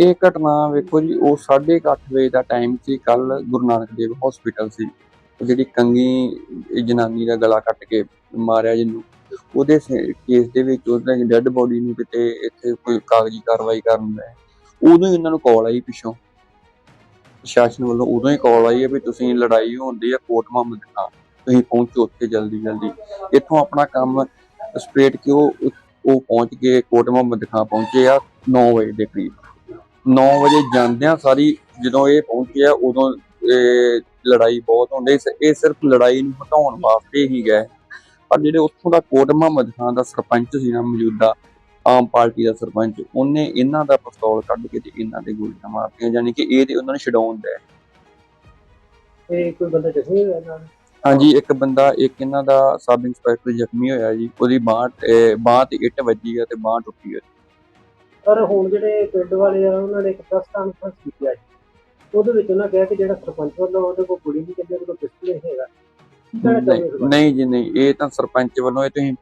ਇਹ ਘਟਨਾ ਵੇਖੋ ਜੀ, ਉਹ 8:30 ਵਜੇ ਦਾ ਟਾਈਮ ਸੀ ਕੱਲ ਗੁਰੂ ਨਾਨਕ ਦੇਵ ਹਸਪੀਟਲ ਸੀ। ਜਿਹੜੀ ਕੰਗੀ ਜਨਾਨੀ ਦਾ ਗਲਾ ਕੱਟ ਕੇ ਮਾਰਿਆ ਜਿਹਨੂੰ। ਉਹਦੇ ਕੇਸ ਦੇ ਵਿੱਚ ਉਹਦਾ ਡੈੱਡ ਬੋਡੀ ਨੂੰ ਕਿਤੇ ਇੱਥੇ ਕੋਈ ਕਾਗਜ਼ੀ ਕਾਰਵਾਈ ਕਰਨ ਦਾ ਉਦੋਂ ਹੀ ਉਹਨਾਂ ਨੂੰ ਕਾਲ ਆਈ ਪਿੱਛੋਂ। ਪ੍ਰਸ਼ਾਸਨ ਵੱਲੋਂ ਉਦੋਂ ਹੀ ਕਾਲ ਆਈ ਹੈ ਵੀ ਤੁਸੀਂ ਲੜਾਈ ਹੁੰਦੀ ਹੈ ਕੋਟ ਮੁਹੰਮਦ ਖਾਂ। ਤੁਸੀਂ ਪਹੁੰਚੋ ਉੱਥੇ ਜਲਦੀ ਜਲਦੀ। ਇੱਥੋਂ ਆਪਣਾ ਕੰਮ ਸਪਰੇਟ ਕਿ ਉਹ ਉਹ ਪਹੁੰਚ ਕੇ ਕੋਟ ਮੁਹੰਮਦ ਖਾਂ ਪਹੁੰਚੇ ਆ 9 ਵਜੇ ਦੇ ਕਰੀਬ। 9 ਵਜੇ ਜਾਂਦਿਆਂ ਸਾਰੀ ਜਦੋਂ ਇਹ ਪਹੁੰਚੇ ਆ ਉਦੋਂ ਲੜਾਈ ਬਹੁਤ ਹੁੰਦੀ ਸੀ। ਇਹ ਸਿਰਫ ਲੜਾਈ ਨੂੰ ਹਟਾਉਣ ਵਾਸਤੇ ਹੀ ਗਏ। ਪਰ ਜਿਹੜੇ ਉੱਥੋਂ ਦਾ ਕੋਟ ਮੁਹੰਮਦ ਖਾਂ ਦਾ ਸਰਪੰਚ ਸੀ ਨਾ ਮੌਜੂਦਾ ਆਮ ਪਾਰਟੀ ਦਾ ਸਰਪੰਚ ਉਹਨੇ ਇਹਨਾਂ ਦਾ ਪਿਸਤੌਲ ਕੱਢ ਕੇ ਤੇ ਇਹਨਾਂ ਦੇ ਗੋਲੀਆਂ ਮਾਰਤੀਆਂ ਯਾਨੀ ਕਿ ਇਹ ਤੇ ਉਹਨਾਂ ਨੂੰ ਛਡਾਉਣ ਦਾ। ਤੇ ਕੋਈ ਬੰਦਾ ਜ਼ਖਮੀ ਹੋਇਆ ਨਾਲ? ਹਾਂਜੀ ਇੱਕ ਬੰਦਾ ਇੱਕ ਇਹਨਾਂ ਦਾ ਸਬ ਇੰਸਪੈਕਟਰ ਜ਼ਖਮੀ ਹੋਇਆ ਜੀ। ਉਹਦੀ ਬਾਂਹ ਬਾਂਹ ਤੇ ਇੱਟ ਵੱਜੀ ਹੈ ਤੇ ਬਾਂਹ ਟੁੱਟੀ ਹੈ ਪਰ ਹੁਣ ਜਿਹੜੇ ਪਿੰਡ ਵਾਲੇ ਆ ਉਹਨਾਂ ਨੇ ਇੱਕ ਪ੍ਰੈਸ ਕਾਨਫਰੰਸ ਕੀਤੀ ਅੱਜ। ਉਹਦੇ ਵਿੱਚ ਉਹਨਾਂ ਕਿਹਾ ਕਿ ਜਿਹੜਾ ਸਰਪੰਚ ਵੱਲੋਂ ਉਹਦੇ ਕੋਲ ਕੁੜੀ ਨਹੀਂ ਕਹਿੰਦੇ ਉਹਦੇ ਕੋਲ ਪਿਸਤਲ ਨਹੀਂ ਹੈਗਾ। ਕੀ ਕਹਿਣਾ ਚਾਹੁੰਦੇ ਇਸ ਬਾਰੇ? ਨਹੀਂ ਜੀ ਨਹੀਂ ਇਹ ਤਾਂ ਸਰਪੰਚ ਵੱਲੋਂ ਇਹ ਤੁਸੀਂ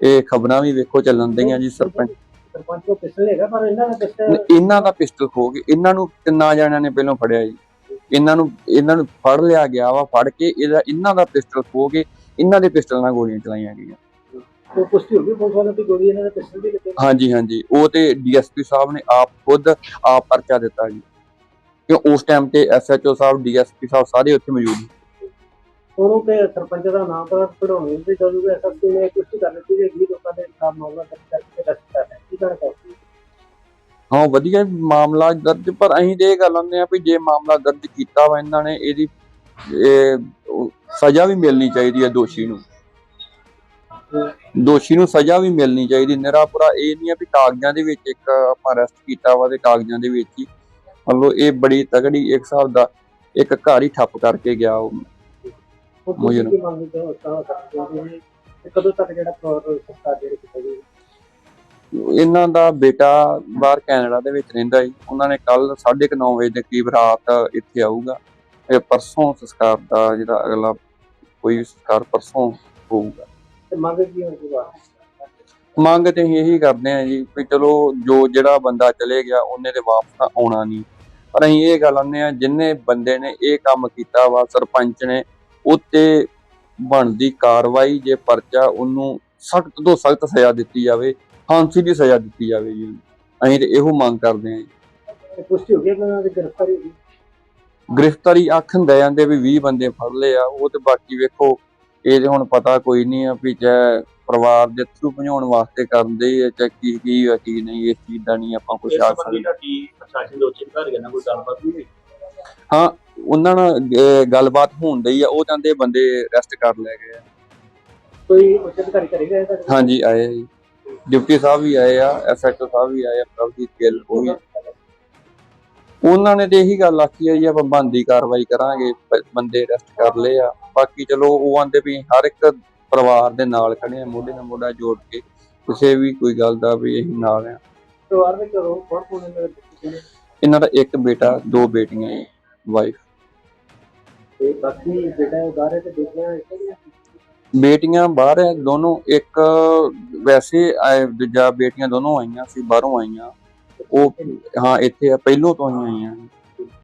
ਇਹ ਖਬਰਾਂ ਵੀ ਵੇਖੋ ਚੱਲਣ ਦਈਆਂ ਜੀ ਸਰਪੰਚ। ਸਰਪੰਚ ਕੋਲ ਪਿਸਤਲ ਹੈਗਾ ਪਰ ਇਹਨਾਂ ਦਾ ਪਿਸਤਲ ਇਹਨਾਂ ਦਾ ਪਿਸਟਲ ਖੋ ਕੇ ਇਹਨਾਂ ਨੂੰ ਤਿੰਨਾਂ ਜਣਿਆਂ ਨੇ ਪਹਿਲਾਂ ਫੜਿਆ ਜੀ। ਇਹਨਾਂ ਨੂੰ ਇਹਨਾਂ ਨੂੰ ਫੜ ਲਿਆ ਗਿਆ ਵਾ ਫੜ ਕੇ ਇਹਦਾ ਇਹਨਾਂ ਦਾ ਪਿਸਟਲ ਖੋ ਕੇ ਇਹਨਾਂ ਦੇ ਪਿਸਟਲ ਨਾਲ ਗੋਲੀਆਂ ਚਲਾਈਆਂ ਗਈਆਂ। ਕੋਈ ਪੁਸ਼ਟੀ ਹੋ ਗਈ ਪੁਲਿਸ ਵਾਲਿਆਂ ਦੀ ਗੋਲੀ ਇਹਨਾਂ ਦੇ ਪਿਸਤਲ ਦੀ ਕਿਤੇ ਹਾਂਜੀ ਹਾਂਜੀ। ਉਹ ਤੇ ਡੀਐਸਪੀ ਸਾਹਿਬ ਨੇ ਆਪ ਖੁਦ ਆਪ ਪਰਚਾ ਦਿੱਤਾ ਜੀ। ਕਿਉਂ ਉਸ ਟਾਈਮ ਤੇ ਐਸਐਚਓ ਸਾਹਿਬ ਡੀਐਸਪੀ ਸਾਹਿਬ ਸਾਰੇ ਉੱਥੇ ਮੌਜੂਦ ਸੀ ਉਹਨੂੰ ਤੇ ਸਰਪੰਚ ਦਾ ਨਾਮ ਤਾਂ ਪੜਾਉਣੇ ਦੀ ਜਦੋਂ ਵੀ ਐਸਐਸਪੀ ਨੇ ਪੁਸ਼ਟੀ ਕਰ ਦਿੱਤੀ ਕਿ ਅਗਲੀ ਲੋਕਾਂ ਦੇ ਖਿਲਾਫ ਮਾਮਲਾ ਦਰਜ ਕਰਕੇ ਰਸਤਾ ਹੈ ਕੀ ਕਹਿਣਾ ਚਾਹੁੰਦੇ ਹਾਂ ਵਧੀਆ ਮਾਮਲਾ ਦਰਜ ਪਰ ਅਸੀਂ ਤੇ ਇਹ ਗੱਲ ਆਉਂਦੇ ਆ ਵੀ ਜੇ ਮਾਮਲਾ ਦਰਜ ਕੀਤਾ ਵਾ ਇਹਨਾਂ ਨੇ ਇਹਦੀ ਸਜ਼ਾ ਵੀ ਮਿਲਣੀ ਚਾਹੀਦੀ ਹੈ ਦੋਸ਼ੀ ਨੂੰ। ਦੋਸ਼ੀ ਨੂੰ ਸਜ਼ਾ ਵੀ ਮਿਲਣੀ ਚਾਹੀਦੀ। ਨਿਰਾਪੁਰਾ ਇਹ ਨਹੀਂ ਆ ਵੀ ਕਾਗਜ਼ਾਂ ਦੇ ਵਿੱਚ ਇੱਕ ਆਪਾਂ ਅਰੈਸਟ ਕੀਤਾ ਵਾ ਤੇ ਕਾਗਜ਼ਾਂ ਦੇ ਵਿੱਚ ਹੀ ਮੰਨ ਲਓ ਇਹ ਬੜੀ ਤਗੜੀ ਇੱਕ ਹਿਸਾਬ ਦਾ ਇੱਕ ਘਰ ਹੀ ਠੱਪ ਕਰਕੇ ਗਿਆ ਉਹ। ਹੋ? ਕਦੋਂ ਤੱਕ ਜਿਹੜਾ ਜਿਹੜੇ ਕੀਤਾ ਜੀ ਇਹਨਾਂ ਦਾ ਬੇਟਾ ਬਾਹਰ ਕੈਨੇਡਾ ਦੇ ਵਿੱਚ ਰਹਿੰਦਾ ਜੀ ਉਹਨਾਂ ਨੇ ਕੱਲ 9:30 ਵਜੇ ਦੇ ਕਰੀਬ ਰਾਤ ਇੱਥੇ ਆਊਗਾ। ਇਹ ਪਰਸੋਂ ਸੰਸਕਾਰ ਦਾ ਜਿਹੜਾ ਅਗਲਾ ਕੋਈ ਸੰਸਕਾਰ ਪਰਸੋਂ ਹੋਊਗਾ। ਤੇ ਮੰਗ ਕੀ ਤੇ ਅਸੀਂ ਇਹੀ ਕਰਦੇ ਆ ਜੀ ਵੀ ਚਲੋ ਜੋ ਜਿਹੜਾ ਬੰਦਾ ਚਲੇ ਗਿਆ ਉਹਨੇ ਤੇ ਵਾਪਸ ਤਾਂ ਆਉਣਾ ਨਹੀਂ। ਪਰ ਅਸੀਂ ਇਹ ਗੱਲ ਆਉਂਦੇ ਆ ਜਿੰਨੇ ਬੰਦੇ ਨੇ ਇਹ ਕੰਮ ਕੀਤਾ ਵਾ ਸਰਪੰਚ ਨੇ ਉੱਤੇ ਬਣਦੀ ਕਾਰਵਾਈ ਜੇ ਪਰਚਾ ਉਹਨੂੰ ਸਖਤ ਤੋਂ ਸਖਤ ਸਜ਼ਾ ਦਿੱਤੀ ਜਾਵੇ ਫਾਂਸੀ ਦੀ ਸਜ਼ਾ ਦਿੱਤੀ ਜਾਵੇ ਜੀ। ਅਸੀਂ ਤੇ ਇਹੋ ਮੰਗ ਕਰਦੇ ਆ ਜੀ। ਤੇ ਪੁਸ਼ਟੀ ਹੋ ਗਈ ਕਿ ਉਹਨਾਂ ਦੀ ਗ੍ਰਿਫਤਾਰੀ ਹੋ ਗਈ ਗ੍ਰਿਫਤਾਰੀ ਆਖਣ ਦੇ ਜਾਂਦੇ ਵੀ 20 ਬੰਦੇ ਫੜ ਲਏ ਆ ਉਹ ਤੇ ਬਾਕੀ ਵੇਖੋ ਇਹ ਤੇ ਹੁਣ ਪਤਾ ਕੋਈ ਨਹੀਂ ਆ ਵੀ ਚਾਹੇ ਪਰਿਵਾਰ ਦੇ ਥਰੂ ਭਜਾਉਣ ਵਾਸਤੇ ਕਰਦੇ ਆ ਚਾਹੇ ਕੀ ਕੀ ਆ ਕੀ ਨਹੀਂ ਇਸ ਚੀਜ਼ ਦਾ ਨਹੀਂ ਆਪਾਂ ਕੁਝ ਆਖ ਸਕਦੇ। ਤੁਹਾਡੀ ਪ੍ਰਸ਼ਾਸਨ ਦੇ ਉੱਚ ਅਧਿਕਾਰੀਆਂ ਨਾਲ ਕੋਈ ਗੱਲਬਾਤ ਨਹੀਂ ਹੋਈ? ਹਾਂ ਉਹਨਾਂ ਨਾਲ ਗੱਲਬਾਤ ਹੋਣ ਡਈ ਆ ਉਹ ਕਹਿੰਦੇ ਬੰਦੇ ਅਰੈਸਟ ਕਰ ਲਏ ਗਏ ਆ। ਕੋਈ ਉੱਚ ਅਧਿਕਾਰੀ ਕਰੇਗਾ ਇਹਦਾ ਹਾਂਜੀ ਆਏ ਆ ਜੀ। ਡਿਪਟੀ ਸਾਹਿਬ ਵੀ ਆਏ ਆ ਐਸਐਚਓ ਸਾਹਿਬ ਵੀ ਆਏ ਆ ਪ੍ਰਭਜੀਤ ਗਿੱਲ ਉਹ ਵੀ ਉਹਨਾਂ ਨੇ ਤੇ ਇਹੀ ਗੱਲ ਆਖੀ ਆ ਜੀ ਆਪਾਂ ਬੰਦੀ ਕਾਰਵਾਈ ਕਰਾਂਗੇ ਬੰਦੇ ਅਰੈਸਟ ਕਰ ਲਏ ਆ। ਬਾਕੀ ਚਲੋ ਉਹ ਆਂਦੇ ਵੀ ਹਰ ਇੱਕ ਪਰਿਵਾਰ ਦੇ ਨਾਲ ਖੜੇ ਆ ਮੋਢੇ ਨਾਲ ਮੋਢਾ ਜੋੜ ਕੇ ਕਿਸੇ ਵੀ ਕੋਈ ਗੱਲ ਦਾ ਵੀ ਅਸੀਂ ਨਾਲ ਆ। ਪਰਿਵਾਰ ਵਿੱਚ ਰੋ ਕੌਣ ਕੌਣ ਇਹਨਾਂ ਦੇ ਬੱਚੇ ਨੇ? ਇਹਨਾਂ ਦਾ ਇੱਕ ਬੇਟਾ ਦੋ ਬੇਟੀਆਂ ਵਾਈਫ ਤੇ ਬਾਕੀ ਬੇਟਾ ਉਹ ਬਾਹਰ ਹੈ ਤੇ ਬੇਟੀਆਂ ਇੱਥੇ ਹੀ ਆ। ਬੇਟੀਆਂ ਬਾਹਰ ਹੈ ਦੋਨੋਂ ਇੱਕ ਵੈਸੇ ਆਏ ਦੂਜਾ ਬੇਟੀਆਂ ਦੋਨੋਂ ਆਈਆਂ ਸੀ ਬਾਹਰੋਂ ਆਈਆਂ। ਉਹ ਹਾਂ ਇੱਥੇ ਆ ਪਹਿਲੋਂ ਤੋਂ ਹੀ ਆਈਆਂ।